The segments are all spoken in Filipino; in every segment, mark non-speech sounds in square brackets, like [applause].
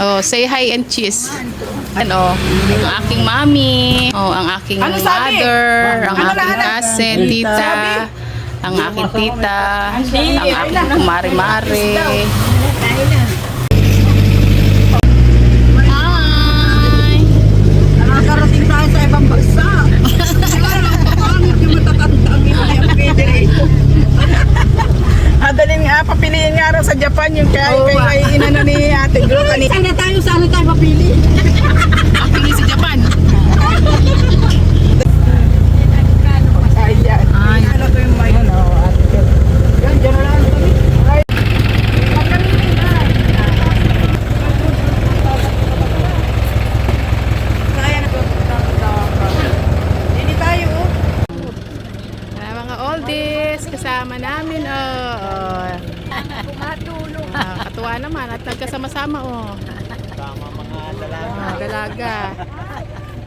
Oh, say hi and cheese. Ano, ang aking mami, oh, ang aking Ano sabi? mother, ang Ano aking lahat? cousin, tita, ang aking tita, ang aking kumari-mari. Hi! Nakakarating tayo sa ibang bansa. Pangit yung matatanda ang ina yung pwede rito. Adalin nga, papiliin nga raw sa Japan yung kay kay kay inano ni Ate Glo kanina. Sana tayo, sana tayo mapili. Ang pili sa Japan. Ay, yan. Ay. Ano to yung may ano. Yan, na lang kami. Ay. Kaya na to. Hindi tayo, oh. Ah, mga oldies, kasama namin, oh. oh. Katuwa naman at nagkasama-sama, oh. Kasama mga dalaga. Mga dalaga.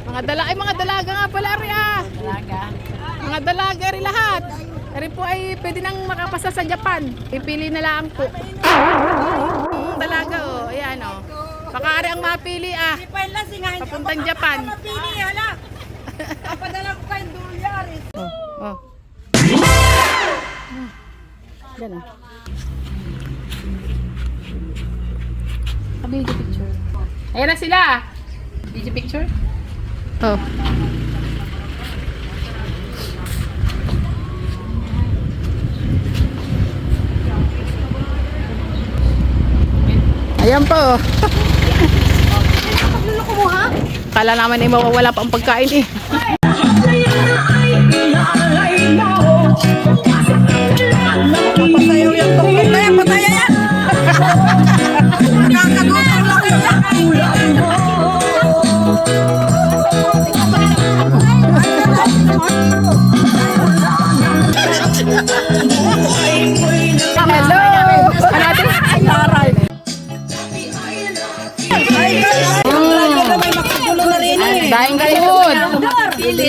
Mga dalaga, ay mga dalaga nga pala, Ari, ah. Dalaga. Mga dalaga, rin lahat. Ari po ay pwede nang makapasa sa Japan. Pipili na lang po. Dalaga, oh. Ayan, oh. Baka Ari ang mapili, ah. Papuntang Japan. Mapili, hala. Papadala ko kayong dolyaris. Oh, oh. Yan ah. Ah, video picture. Ayan na sila. Video picture? Oh. Ayan po. Kala naman ay mawawala pa ang pagkain eh. Hello! Ano natin? Taray. Na eh. Daing food.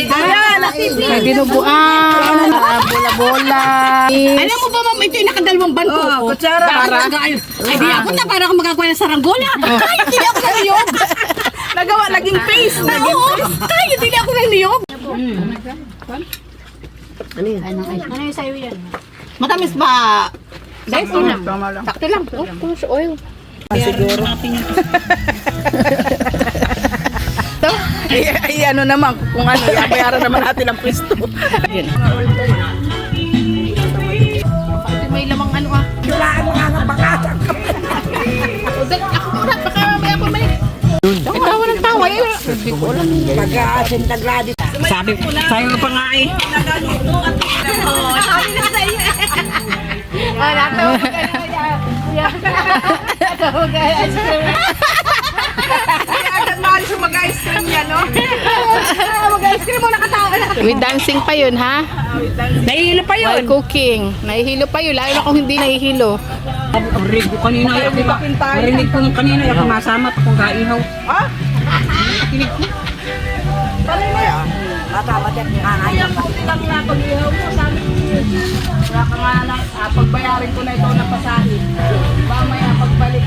Ayan, May dinuguan. ah, Bola-bola. Alam mo ba, ma'am, ito yung nakadalawang banko Oh, ko. kutsara. Para. Ay, di ako na para ako magagawa ng saranggola. Ay, hindi ako ng niyog. Nagawa, naging face. Oo, ay, hindi ako ng niyog. Ano yun? Ano yung sa'yo yan? Matamis ba? Sakto. Tama lang. Sakto lang. Oh, kung sa oil. Siguro. [laughs] ay, ay, ano naman, kung ano, bayaran naman natin ang pwesto. Hindi ko alam. Pag-aasin tagladi. Sabi, sayo pa nga eh. Wala to. Agad maalis yung mag-ice cream niya, no? Mag-ice cream mo nakatawa na. Dancing pa yun, ha? Nahihilo pa While cooking. Nahihilo pa yun. Lalo na kung hindi nahihilo. Rigo kanina? Marinig ko kanina ako masama at akong gaihaw. Ha? Kinig ko. Kaya, matama din nga na pag-ihaw mo, sabi ko. Wala ka na, pagbayarin ko na ito na pasahin. Mamaya pagbalik,